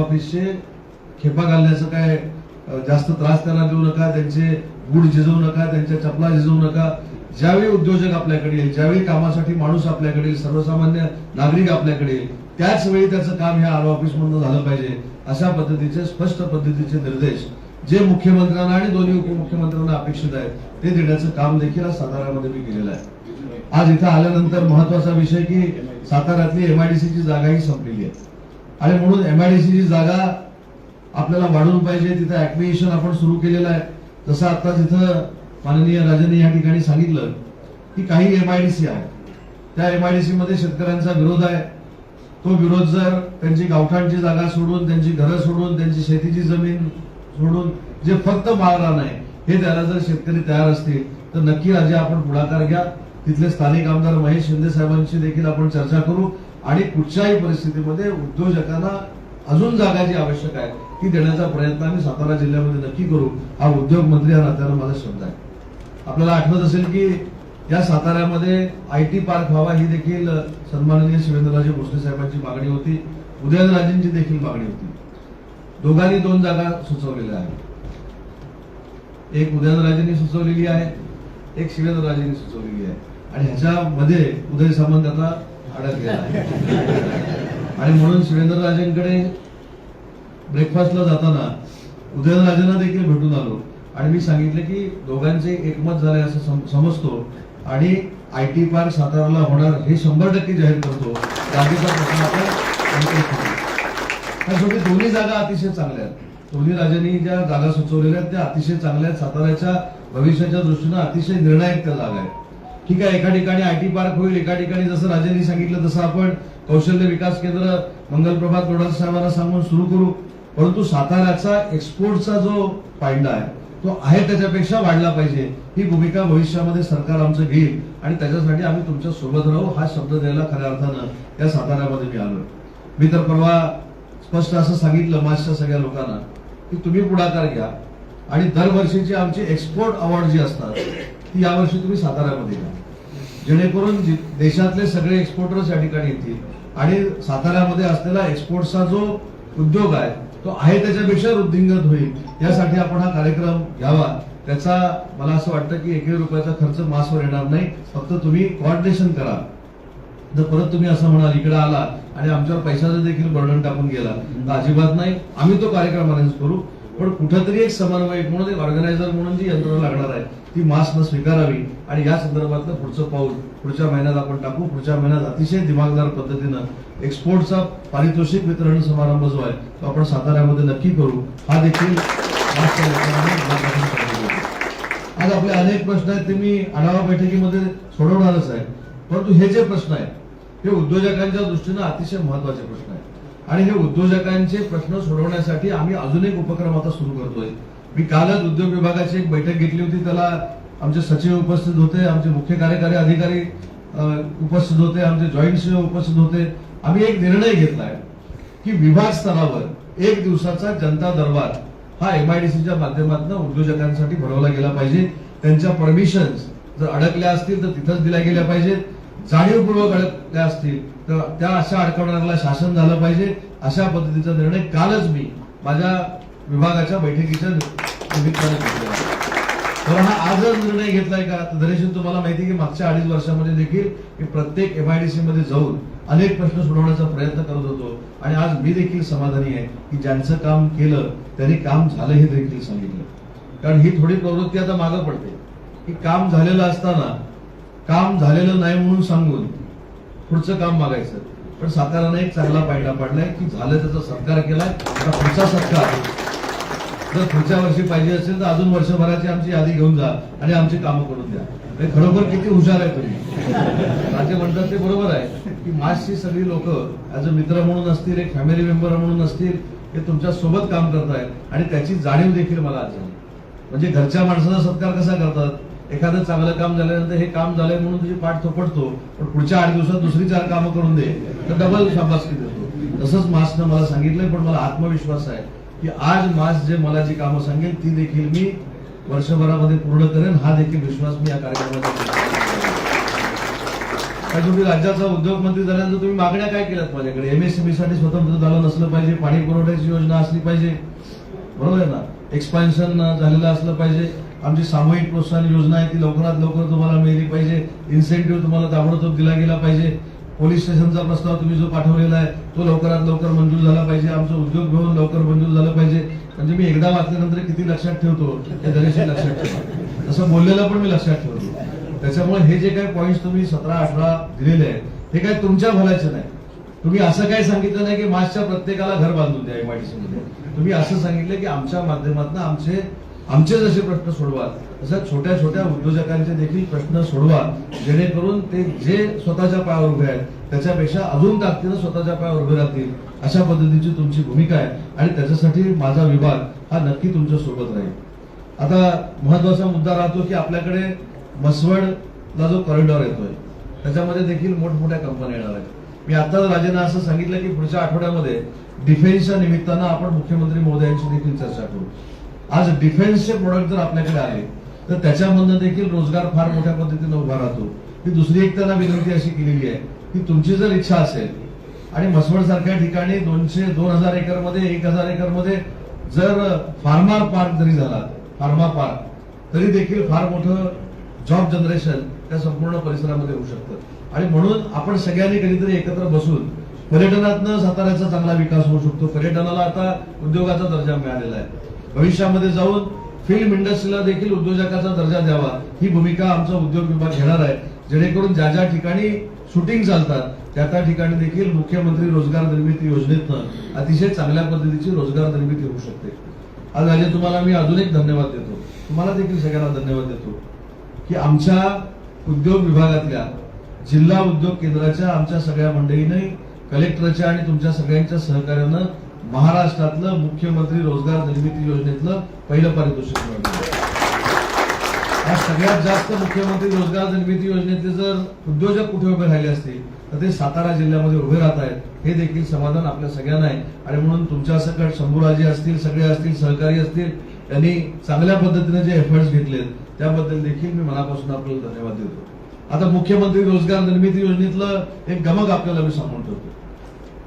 ऑफिसचे खेपा घालण्याचं काय जास्त त्रास त्यांना देऊ नका त्यांचे गुड झिजवू नका त्यांच्या चपला झिजवू नका. ज्यावेळी उद्योजक आपल्याकडे येईल ज्यावेळी कामासाठी माणूस आपल्याकडे येईल सर्वसामान्य नागरिक आपल्याकडे येईल त्याच वेळी त्याचं काम ह्या आरो ऑफिस मधून झालं पाहिजे अशा पद्धतीचे स्पष्ट पद्धतीचे निर्देश जे मुख्यमंत्र्यांना आणि दोन्ही उपमुख्यमंत्र्यांना अपेक्षित आहेत ते देण्याचं काम देखील आज साताऱ्यामध्ये मी केलेलं आहे. आज इथं आल्यानंतर महत्त्वाचा विषय की साताऱ्यातली एमआयडीसीची जागाही संपलेली आहे. आणि म्हणून एमआयडीसीची जागा आपल्याला वाढवून पाहिजे. तिथं ऍक्विएशन आपण सुरू केलेलं आहे. जसं आता तिथं माननीय राजांनी या ठिकाणी सांगितलं की काही एमआयडीसी आहे. त्या एमआयडीसी मध्ये शेतकऱ्यांचा विरोध आहे. तो विरोध जर त्यांची गावठाणची जागा सोडून त्यांची घरं सोडून त्यांची शेतीची जमीन सोडून जे फक्त माळरान आहे हे द्यायला जर शेतकरी तयार असतील तर नक्की राजे आपण पुढाकार घ्या. तिथले स्थानिक आमदार महेश शिंदे साहेबांशी देखील आपण चर्चा करू. आणि कुठच्याही परिस्थितीमध्ये उद्योजकांना अजून जागा जी आवश्यक आहे ती देण्याचा प्रयत्न आम्ही सातारा जिल्ह्यामध्ये नक्की करू हा उद्योग मंत्री या नात्यानं माझा शब्द आहे. आपल्याला आठवत असेल की या साताऱ्यामध्ये आय टी पार्क व्हावा ही देखील सन्माननीय शिवेंद्रराजे भोसले साहेबांची मागणी होती उदयनराजेंची देखील मागणी होती. दोघांनी दोन जागा सुचवलेल्या आहेत. एक उदयनराजेंनी सुचवलेली आहे एक शिवेंद्रराजेंनी सुचवलेली आहे. आणि ह्याच्यामध्ये उदय सामंत आता अडकलेला आहे आणि म्हणून शिवेंद्रराजेंकडे ब्रेकफास्टला जाताना उदयनराजेंना देखील भेटून आलो. आणि मी सांगितलं की दोघांचे एकमत झाले असं समजतो. आणि आय टी पार्क साताराला होणार हे शंभर टक्के जाहीर करतो. जागेचा प्रश्न आपण शेवटी दोन्ही जागा अतिशय चांगल्या आहेत. दोन्ही राजांनी ज्या जागा सुचवलेल्या आहेत त्या अतिशय चांगल्या आहेत. साताऱ्याच्या भविष्याच्या दृष्टीनं अतिशय निर्णायक त्या जागा आहेत. ठीक आहे एका ठिकाणी आय टी पार्क होईल एका ठिकाणी जसं राजांनी सांगितलं तसं आपण कौशल्य विकास केंद्र मंगलप्रभात प्रभात साहेबांना सांगून सुरू करू. परंतु साताऱ्याचा एक्सपोर्टचा जो फायदा आहे तो आहे त्याच्यापेक्षा वाढला पाहिजे. ही भूमिका भविष्यामध्ये सरकार आमचं घेईल आणि त्याच्यासाठी आम्ही तुमच्यासोबत राहू हा शब्द द्यायला खऱ्या अर्थानं त्या साताऱ्यामध्ये मी आलोय. मी तर परवा स्पष्ट असं सांगितलं माझ्या सगळ्या लोकांना की तुम्ही पुढाकार घ्या आणि दरवर्षीची आमची एक्सपोर्ट अवॉर्ड जी असतात ती यावर्षी तुम्ही साताऱ्यामध्ये घ्या. जेणेकरून देशातले सगळे एक्सपोर्टर्स या ठिकाणी येतील. आणि साताऱ्यामध्ये असलेला एक्सपोर्टचा जो उद्योग आहे तो आहे त्याच्यापेक्षा वृद्धिंगत होईल. यासाठी आपण हा कार्यक्रम घ्यावा. त्याचा मला असं वाटतं की एकही रुपयाचा खर्च मासवर येणार नाही. फक्त तुम्ही कॉर्डिनेशन करा. जर परत तुम्ही असं म्हणाल इकडे आला आणि आमच्यावर पैशाचं देखील बर्डन टाकून गेला तर अजिबात नाही. आम्ही तो कार्यक्रम अरेंज करू. पण कुठंतरी एक समन्वयक म्हणून एक ऑर्गनायझर म्हणून जी यंत्रणा लागणार आहे ती मास्कनं स्वीकारावी. आणि या संदर्भातलं पुढचं पाऊल पुढच्या महिन्यात आपण टाकू. पुढच्या महिन्यात अतिशय दिमागदार पद्धतीनं एक्सपोर्टचा पारितोषिक वितरण समारंभ जो आहे तो आपण साताऱ्यामध्ये नक्की करू. हा देखील आज आपले अनेक प्रश्न आहेत ते मी आढावा बैठकीमध्ये सोडवणारच आहे. परंतु हे जे प्रश्न आहेत हे उद्योजकांच्या दृष्टीनं अतिशय महत्त्वाचे प्रश्न आहेत. आणि हे उद्योजकांचे प्रश्न सोडवण्यासाठी आम्ही अजून एक उपक्रम आता सुरू करतोय. मी कालच उद्योग विभागाची एक बैठक घेतली होती. त्याला आमचे सचिव उपस्थित होते आमचे मुख्य कार्यकारी अधिकारी उपस्थित होते आमचे जॉईंट सचिव उपस्थित होते. आम्ही एक निर्णय घेतलाय की विभाग स्तरावर एक दिवसाचा जनता दरबार हा एमआयडीसीच्या माध्यमातून उद्योजकांसाठी भरवला गेला पाहिजे. त्यांच्या परमिशन्स जर अडकल्या असतील तर तिथंच दिल्या गेल्या पाहिजेत. जाणीवपूर्वक अडकल्या असतील तर त्या अशा अडकवणाऱ्याला शासन झालं पाहिजे. अशा पद्धतीचा निर्णय कालच मी माझ्या विभागाच्या बैठकीच्या निमित्ताने घेतलेला तर हा आजच निर्णय घेतलाय का? तर दरेशील तुम्हाला माहिती की मागच्या अडीच वर्षामध्ये देखील मी प्रत्येक एमआयडीसी मध्ये जाऊन अनेक प्रश्न सोडवण्याचा प्रयत्न करत होतो. आणि आज मी देखील समाधानी आहे की ज्यांचं काम केलं त्यांनी काम झालं हे देखील सांगितलं. कारण ही थोडी प्रवृत्ती आता मागं पडते. की काम झालेलं असताना काम झालेलं नाही म्हणून सांगून पुढचं काम मागायचं. पण सातारानं एक चांगला पायडा पाडलाय की झालं त्याचा सत्कार केलाय आता पुढचा सत्कार. जर पुढच्या वर्षी पाहिजे असेल तर अजून वर्षभराची आमची यादी घेऊन जा आणि आमची कामं करून द्या. खरोखर किती हुशार आहे तुम्ही. राजे म्हणतात ते बरोबर आहे की मासची सगळी लोक ऍज अ मित्र म्हणून असतील एक फॅमिली मेंबर म्हणून असतील हे तुमच्यासोबत काम करतायत आणि त्याची जाणीव देखील मला आज झाली म्हणजे घरच्या माणसाचा सत्कार कसा करतात? एखादं चांगलं काम झाल्यानंतर हे काम झालंय म्हणून तुझी पाठ थोपटतो पण पुढच्या आठ दिवसात दुसरी चार कामं करून दे तर डबल शाबासकी देतो. तसंच मासनं मला सांगितलंय पण मला आत्मविश्वास आहे की आज मास जे मला जी कामं सांगेल ती देखील मी वर्षभरामध्ये पूर्ण करेन. हा देखील विश्वास मी या कार्यक्रमाचा काय तुम्ही राज्याचा उद्योग मंत्री झाल्यानंतर तुम्ही मागण्या काय केल्यात माझ्याकडे? एमएसएमई साठी स्वतंत्र झालं नसलं पाहिजे पाणी पुरवठ्याची योजना असली पाहिजे. बरोबर आहे ना? एक्सपान्शन झालेलं असलं पाहिजे. आमची सामूहिक प्रोत्साहन योजना आहे ती लवकरात लवकर तुम्हाला मिळाली पाहिजे. इन्सेंटिव्ह तुम्हाला ताबडतोब दिला गेला पाहिजे. पोलीस स्टेशनचा प्रस्ताव तुम्ही जो पाठवलेला आहे तो लवकरात लवकर मंजूर झाला पाहिजे. आमचं उद्योग भवन लवकर मंजूर झालं पाहिजे. म्हणजे मी एकदा वाचल्यानंतर किती लक्षात ठेवतो त्या दरेशी लक्षात ठेवतो. तसं बोललेलं पण मी लक्षात ठेवतो. त्याच्यामुळे हे जे काही पॉईंट तुम्ही सतरा अठरा दिलेले आहेत हे काय तुमच्या भल्याचे नाही. तुम्ही असं काही सांगितलं नाही की मार्चच्या प्रत्येकाला घर बांधून द्या एमआयडीसीमध्ये तुम्ही असं सांगितलं की आमच्या माध्यमातून आमचे आमचे जसे प्रश्न सोडवा तसं छोट्या छोट्या उद्योजकांचे देखील प्रश्न सोडवा जेणेकरून ते जे स्वतःच्या पायावर उभे आहेत त्याच्यापेक्षा अजून ताकदीनं स्वतःच्या पायावर उभे राहतील अशा पद्धतीची तुमची भूमिका आहे. आणि त्याच्यासाठी माझा विभाग हा नक्की तुमच्यासोबत राहील. आता महत्त्वाचा मुद्दा राहतो की आपल्याकडे मसवडला जो कॉरिडॉर येतोय त्याच्यामध्ये देखील मोठमोठ्या कंपन्या येणार आहेत. मी आता राजेंना असं सांगितलं की पुढच्या आठवड्यामध्ये डिफेन्सच्या निमित्तानं आपण मुख्यमंत्री महोदयांची देखील चर्चा करू. आज डिफेन्सचे प्रोडक्ट जर आपल्याकडे आले तर त्याच्यामधनं देखील रोजगार फार मोठ्या पद्धतीने उभा राहतो. ही दुसरी एक त्यांना विनंती अशी केलेली आहे की तुमची जर इच्छा असेल आणि मसवड सारख्या ठिकाणी दोनशे दोन हजार एकरमध्ये एक हजार एकरमध्ये जर फार्मा पार्क जरी झाला फार्मा पार्क तरी देखील फार मोठं जॉब जनरेशन त्या संपूर्ण परिसरामध्ये होऊ शकतं. आणि म्हणून आपण सगळ्यांनी कधीतरी एकत्र बसून पर्यटनातनं साताऱ्याचा चांगला विकास होऊ शकतो. पर्यटनाला आता उद्योगाचा दर्जा मिळालेला आहे. भविष्यामध्ये जाऊन फिल्म इंडस्ट्रीला देखील उद्योजकाचा दर्जा द्यावा. ही भूमिका आमचा उद्योग विभाग घेणार आहे. जेणेकरून ज्या ज्या ठिकाणी शूटिंग चालतात त्या त्या ठिकाणी देखील मुख्यमंत्री रोजगार निर्मिती योजनेतनं अतिशय चांगल्या पद्धतीची रोजगार निर्मिती होऊ शकते. आज राजे तुम्हाला मी अजून एक धन्यवाद देतो. तुम्हाला देखील सगळ्यांना धन्यवाद देतो. की आमच्या उद्योग विभागातल्या जिल्हा उद्योग केंद्राच्या आमच्या सगळ्या मंडळीने कलेक्टरच्या आणि तुमच्या सगळ्यांच्या सहकार्यानं महाराष्ट्रातलं मुख्यमंत्री रोजगार निर्मिती योजनेतलं पहिलं पारितोषिक मिळवलं. आज सगळ्यात जास्त मुख्यमंत्री रोजगार निर्मिती योजनेतले जर उद्योजक कुठे उभे राहिले असतील तर ते सातारा जिल्ह्यामध्ये उभे राहत आहेत. हे देखील समाधान आपल्या सगळ्यांना आहे. आणि म्हणून तुमच्या सकट शंभूराजे असतील सगळे असतील सहकारी असतील त्यांनी चांगल्या पद्धतीने जे एफर्ट्स घेतलेत त्याबद्दल देखील मी मनापासून आपल्याला धन्यवाद देतो. आता मुख्यमंत्री रोजगार निर्मिती योजनेतलं एक गमक आपल्याला मी सांगून ठेवतो.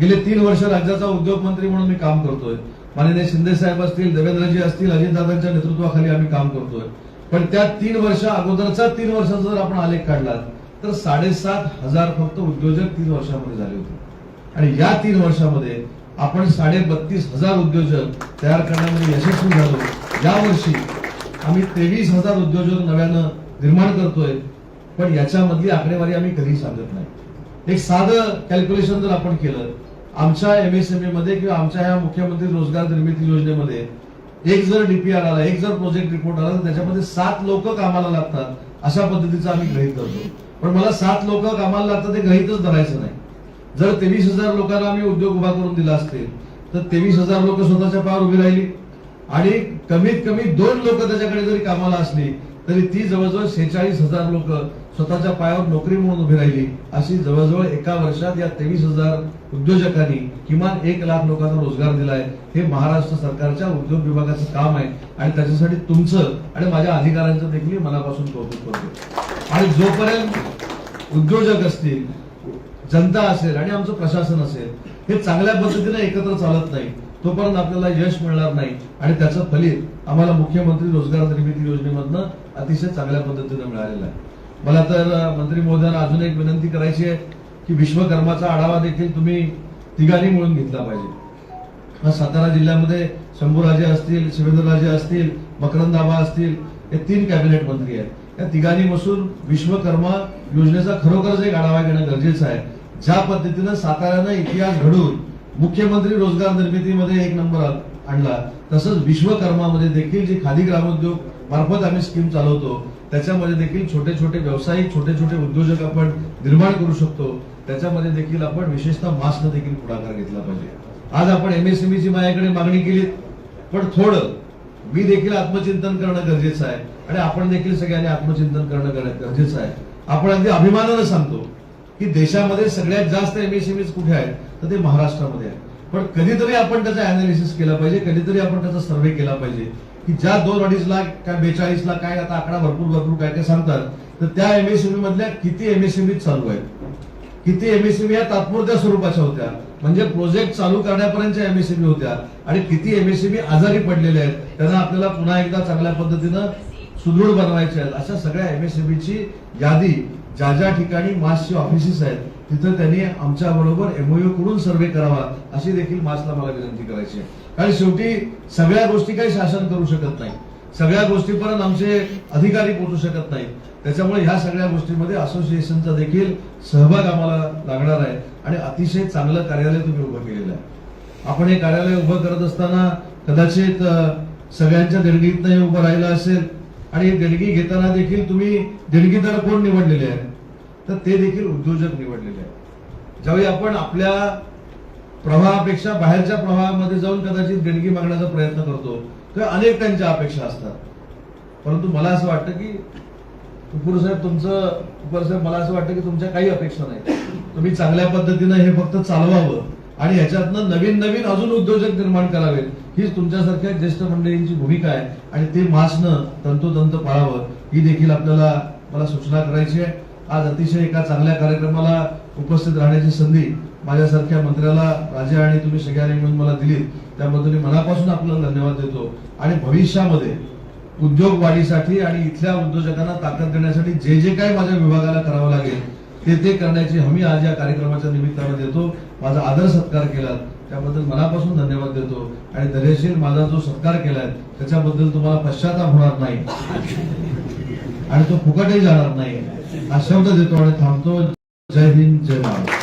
गेले तीन वर्ष राज्याचा उद्योग मंत्री म्हणून मी काम करतोय. माननीय शिंदे साहेब असतील देवेंद्रजी असतील अजितदादांच्या नेतृत्वाखाली आम्ही काम करतोय. पण त्या तीन वर्ष अगोदरचा तीन वर्षाचा जर आपण आलेख काढला तर साडेसात हजार फक्त उद्योजक तीन वर्षामध्ये झाले होते. आणि या तीन वर्षामध्ये आपण साडे बत्तीस हजार उद्योजक तयार करण्यामध्ये यशस्वी झालो. यावर्षी आम्ही तेवीस हजार उद्योजक नव्यानं निर्माण करतोय पण याच्यामधली आकडेवारी आम्ही कधी सांगत नाही. एक साधं कॅल्क्युलेशन जर आपण केलं आमच्या एमएसएमई मध्ये किंवा आमच्या ह्या मुख्यमंत्री रोजगार निर्मिती योजनेमध्ये एक जर डीपीआर आला एक जर प्रोजेक्ट रिपोर्ट आला तर त्याच्यामध्ये सात लोक कामाला लागतात अशा पद्धतीचं आम्ही ग्रहित करतो पण मला सात लोक कामाला लागतात ते ग्रहितच धरायचं नाही. जर तेवीस हजार लोकांना आम्ही उद्योग उभा करून दिला असतील तर तेवीस हजार लोक स्वतःच्या पायावर उभी राहिली. आणि कमीत कमी दोन लोक त्याच्याकडे जरी कामाला असली तरी ती जवळजवळ शेहेचाळीस हजार लोक स्वतःच्या पायावर नोकरी म्हणून उभी राहिली. अशी जवळजवळ एका वर्षात या तेवीस हजार उद्योजकांनी किमान एक लाख लोकांना रोजगार दिलाय. हे महाराष्ट्र सरकारच्या उद्योग विभागाचं काम आहे आणि त्याच्यासाठी तुमचं आणि माझ्या अधिकाऱ्यांचं देखील मनापासून कौतुक करतो. आणि जोपर्यंत उद्योजक असतील जनता असेल आणि आमचं प्रशासन असेल हे चांगल्या पद्धतीने एकत्र चालत नाही तोपर्यंत आपल्याला यश मिळणार नाही. आणि त्याचं फलित आम्हाला मुख्यमंत्री रोजगार निर्मिती योजनेमधनं अतिशय चांगल्या पद्धतीने मिळालेलं आहे. मला तर मंत्री महोदयांना अजून एक विनंती करायची आहे की विश्वकर्माचा आढावा देखील तुम्ही तिघांनी मिळून घेतला पाहिजे. हा सातारा जिल्ह्यामध्ये शंभूराजे असतील शिवेंद्रराजे असतील मकरंदाबा असतील हे तीन कॅबिनेट मंत्री आहेत. या तिघांनी बसून विश्वकर्मा योजनेचा खरोखरच एक आढावा घेणं गरजेचं आहे. ज्या पद्धतीनं साताऱ्यानं इतिहास घडून मुख्यमंत्री रोजगार निर्मितीमध्ये एक नंबर आणला तसंच विश्वकर्मामध्ये देखील जी खादी ग्रामोद्योग मार्फत आम्ही स्कीम चालवतो. त्याच्यामध्ये देखील छोटे छोटे व्यावसायिक छोटे छोटे उद्योजक आपण निर्माण करू शकतो. त्याच्यामध्ये देखील आपण विशेषतः मास्कनं देखील पुढाकार घेतला पाहिजे. आज आपण एमएसएमईची माझ्याकडे मागणी केली. पण थोडं मी देखील आत्मचिंतन करणं गरजेचं आहे. आणि आपण देखील सगळ्यांनी आत्मचिंतन करणं गरजेचं आहे. आपण अगदी अभिमानानं सांगतो की देशामध्ये सगळ्यात जास्त एमएसएमईज कुठे आहेत? तर ते महाराष्ट्रामध्ये आहे पण कधीतरी आपण त्याचा अनालिसिस केला पाहिजे कधीतरी आपण त्याचा सर्व्हे केला पाहिजे. की ज्या दोन अडीच लाख काय बेचाळीस लाख काय आता आकडा भरपूर भरपूर काय ते सांगतात तर त्या एमएसएमई मधल्या किती एमएसएमई चालू आहेत? किती एमएससीबी या तात्पुरत्या स्वरूपाच्या होत्या? म्हणजे प्रोजेक्ट चालू करण्यापर्यंतच्या एमएससीबी होत्या. आणि किती एमएससीबी आजारी पडलेले आहेत त्यांना आपल्याला पुन्हा एकदा चांगल्या पद्धतीनं सुदृढ बनवायचे आहेत. अशा सगळ्या एमएसएमईची यादी ज्या ज्या ठिकाणी मासचे ऑफिसेस आहेत तिथं त्यांनी आमच्या बरोबर एमओयू कडून सर्वे करावा अशी देखील मासला मला विनंती करायची आहे. कारण शेवटी सगळ्या गोष्टी काही शासन करू शकत नाही. सगळ्या गोष्टीपर्यंत आमचे अधिकारी पोहोचू शकत नाही. त्याच्यामुळे ह्या सगळ्या गोष्टीमध्ये असोसिएशनचा देखील सहभाग आम्हाला लागणार आहे. आणि अतिशय चांगलं कार्यालय तुम्ही उभं केलेलं आहे. आपण हे कार्यालय उभं करत असताना कदाचित सगळ्यांच्या देणगीतनं हे उभं राहिलं असेल. आणि देणगी घेताना देखील तुम्ही देणगीदार कोण निवडलेले आहेत? तर ते देखील उद्योजक निवडलेले आहेत. ज्यावेळी आपण आपल्या प्रवाहापेक्षा बाहेरच्या प्रवाहामध्ये जाऊन कदाचित देणगी मागण्याचा प्रयत्न करतो. किंवा अनेक त्यांच्या अपेक्षा असतात. परंतु मला असं वाटतं की कुपूर साहेब तुमचं कुपर साहेब मला असं वाटतं की तुमच्या काही अपेक्षा नाही. तुम्ही चांगल्या पद्धतीनं हे फक्त चालवावं आणि ह्याच्यातनं नवीन नवीन अजून उद्योजक निर्माण करावेत. हीच तुमच्यासारख्या ज्येष्ठ मंडळींची भूमिका आहे आणि ते मासनं तंतोतंत पाळावं. ही देखील आपल्याला मला सूचना करायची आहे. आज अतिशय एका चांगल्या कार्यक्रमाला उपस्थित राहण्याची संधी माझ्यासारख्या मंत्र्याला राजा आणि तुम्ही सगळ्यांनी मिळून मला दिली त्याबद्दल मी मनापासून आपल्याला धन्यवाद देतो. आणि भविष्यामध्ये उद्योग वाढीसाठी आणि इथल्या उद्योजकांना ताकद देण्यासाठी जे जे काही माझ्या विभागाला करावं लागेल ते ते करण्याची हमी आज या कार्यक्रमाच्या निमित्तानं देतो. माझा आदर सत्कार केला. त्याबद्दल मनापासून धन्यवाद देतो. आणि धैर्यशील माझा जो सत्कार केलाय त्याच्याबद्दल तुम्हाला पश्चाताप होणार नाही. आणि तो फुकटही जाणार नाही. हा शब्द देतो आणि थांबतो. जय हिंद जय महाराज